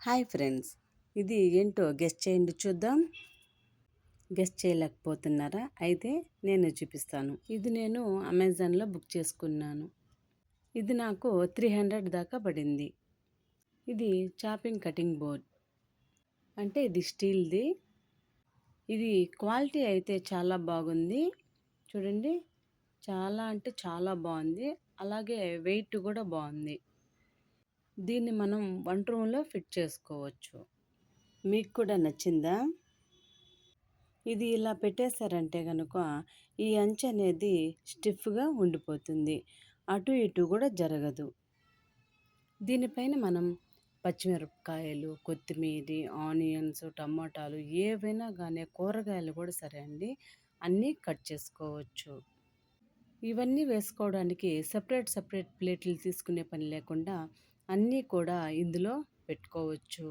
Hi friends ఇది ఏంటో guess చేయండి చూద్దాం. గెస్ట్ చేయలేకపోతున్నారా? అయితే నేను చూపిస్తాను. ఇది నేను అమెజాన్లో బుక్ చేసుకున్నాను. ఇది నాకు త్రీ హండ్రెడ్ దాకా పడింది. ఇది చాపింగ్ కటింగ్ బోర్డ్. అంటే ఇది స్టీల్ది. ఇది క్వాలిటీ అయితే చాలా బాగుంది. చూడండి చాలా అంటే చాలా బాగుంది. అలాగే వెయిట్ కూడా బాగుంది. దీన్ని మనం వంట రూమ్లో ఫిట్ చేసుకోవచ్చు. మీకు కూడా నచ్చిందా? ఇది ఇలా పెట్టేశారంటే కనుక ఈ అంచు అనేది స్టిఫ్గా ఉండిపోతుంది. అటు ఇటు కూడా జరగదు. దీనిపైన మనం పచ్చిమిరపకాయలు కొత్తిమీర ఆనియన్స్ టమాటాలు ఏవైనా కానీ కూరగాయలు కూడా సరే అండి అన్నీ కట్ చేసుకోవచ్చు. ఇవన్నీ వేసుకోవడానికి సపరేట్ సపరేట్ ప్లేట్లు తీసుకునే పని లేకుండా అన్నీ కూడా ఇందులో పెట్టుకోవచ్చు.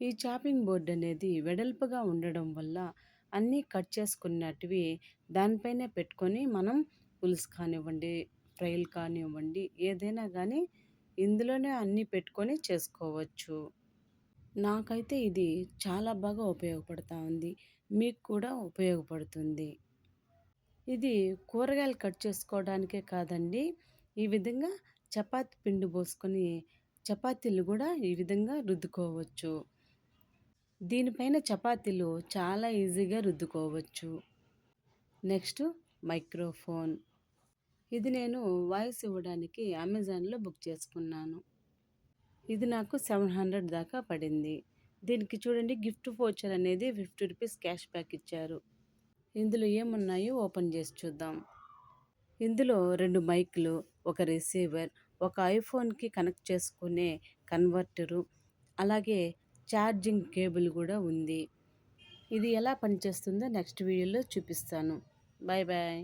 ఈ చాపింగ్ బోర్డ్ అనేది వెడల్పుగా ఉండడం వల్ల అన్నీ కట్ చేసుకున్నటివి దానిపైనే పెట్టుకొని మనం పులుసు కానివ్వండి ఫ్రైలు కానివ్వండి ఏదైనా కానీ ఇందులోనే అన్నీ పెట్టుకొని చేసుకోవచ్చు. నాకైతే ఇది చాలా బాగా ఉపయోగపడుతూ ఉంది. మీకు కూడా ఉపయోగపడుతుంది. ఇది కూరగాయలు కట్ చేసుకోవడానికే కాదండి ఈ విధంగా చపాతి పిండి పోసుకొని చపాతీలు కూడా ఈ విధంగా రుద్దుకోవచ్చు. దీనిపైన చపాతీలు చాలా ఈజీగా రుద్దుకోవచ్చు. Next microphone. ఇది నేను వాయిస్ ఇవ్వడానికి అమెజాన్లో బుక్ చేసుకున్నాను. ఇది నాకు సెవెన్ హండ్రెడ్ దాకా పడింది. దీనికి చూడండి గిఫ్ట్ ఫోచర్ అనేది ఫిఫ్టీ రూపీస్ క్యాష్ బ్యాక్ ఇచ్చారు. ఇందులో ఏమున్నాయో ఓపెన్ చేసి చూద్దాం. ఇందులో రెండు మైక్లు ఒక రిసీవర్ ఒక ఐఫోన్కి కనెక్ట్ చేసుకునే కన్వర్టరు అలాగే ఛార్జింగ్ కేబుల్ కూడా ఉంది. ఇది ఎలా పనిచేస్తుందో నెక్స్ట్ వీడియోలో చూపిస్తాను. Bye bye